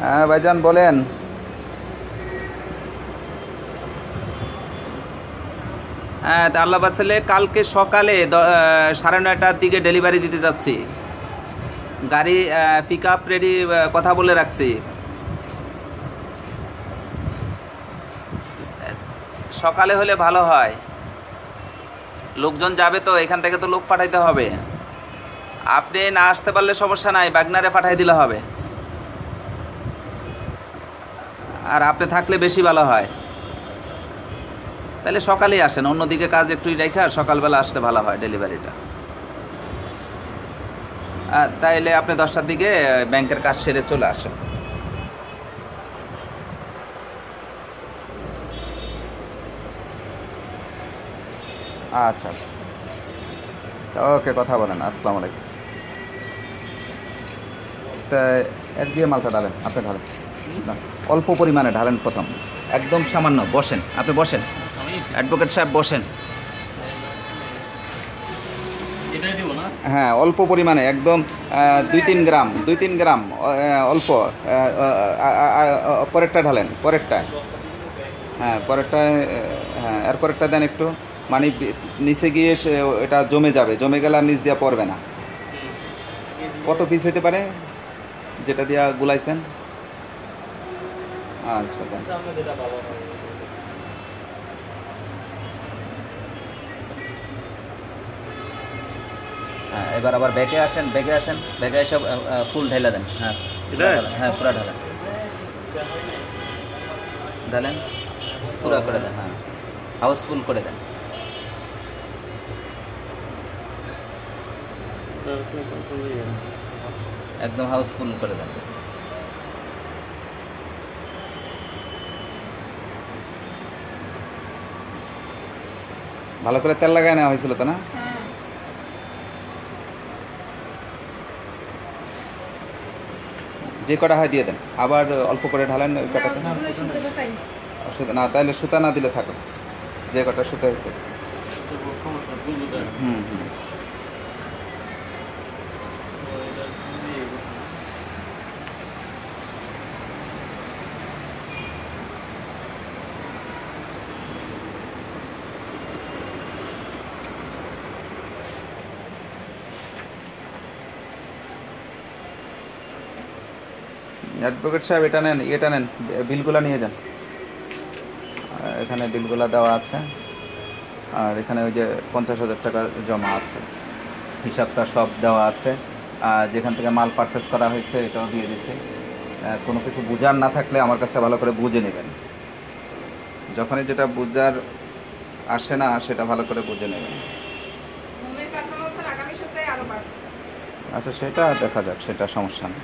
হ্যাঁ ভাইজান, বলেন। হ্যাঁ তা আল্লাহ বাসালে কালকে সকালে সাড়ে নয়টার দিকে ডেলিভারি দিতে যাচ্ছি। গাড়ি পিক আপ রেডি কথা বলে রাখছি। সকালে হলে ভালো হয়। লোকজন যাবে তো, এখান থেকে তো লোক পাঠাইতে হবে। আপনি না আসতে পারলে সমস্যা নাই, বাগনারে পাঠাই দিলে হবে। আর আপনি থাকলে বেশি ভালো হয়। তাহলে সকালেই আসেন, অন্যদিকে কাজ একটু রেখে আর সকালবেলা আসলে ভালো হয় ডেলিভারিটা। তাইলে আপনি দশটার দিকে ব্যাংকের কাজ সেরে চলে আসেন। আচ্ছা আচ্ছা। ওকে, কথা বলেন, আসসালামু আলাইকুম। তা এর দিয়ে মালটা ঢালেন, আপনি ঢালেন। অল্প পরিমাণে ঢালেন প্রথম। একদম সামান্য বসেন আপনি বসেন। অ্যাডভোকেট সাহেব বসেন। হ্যাঁ অল্প পরিমাণে একদম দুই তিন গ্রাম দুই তিন গ্রাম অল্প পরেরটা ঢালেন পরেরটা। হ্যাঁ পরেরটায় আহ, হ্যাঁ এর পরেরটা দেন একটু। মানে নিচে গিয়ে এটা জমে যাবে জমে গেলে আর নিচ দিয়ে পড়বে না। কত পিস হতে পারে? যেটা দিয়া গুলাইছেন? আচ্ছা পাবো হ্যাঁ এবার আবার ব্যাগে আসেন ব্যাগে আসেন ব্যাগে এসে ফুল ঢেলে দেন। হ্যাঁ হ্যাঁ পুরা ঢালেন ঢালেন পুরা করে দেন হ্যাঁ। হাউসফুল করে দেন। একদম হাউসফুল করে দেন। ভালো করে তেল লাগায় নেওয়া হয়েছিল তো না? যে কটা হয় দিয়ে দেন। আবার অল্প করে ঢালেন ওই কটাতে। না তাহলে সুতা না দিলে থাকো যে কটা সুতা হয়েছে। হুম হুম। অ্যাডভোকেট সাহেব এটা নেন এটা নেন বিলগুলা নিয়ে যান। এখানে বিলগুলা দেওয়া আছে। আর এখানে ওই যে পঞ্চাশ হাজার টাকা জমা আছে। হিসাবটা সব দেওয়া আছে। আর যেখান থেকে মাল পারচেস করা হয়েছে এটাও দিয়ে দিছি। কোনো কিছু বুঝার না থাকলে আমার কাছে ভালো করে বুঝে নেবেন। যখনই যেটা বুঝার আসে না সেটা ভালো করে বুঝে নেবেন। আচ্ছা সেটা দেখা যাক সেটা সমস্যা নেই।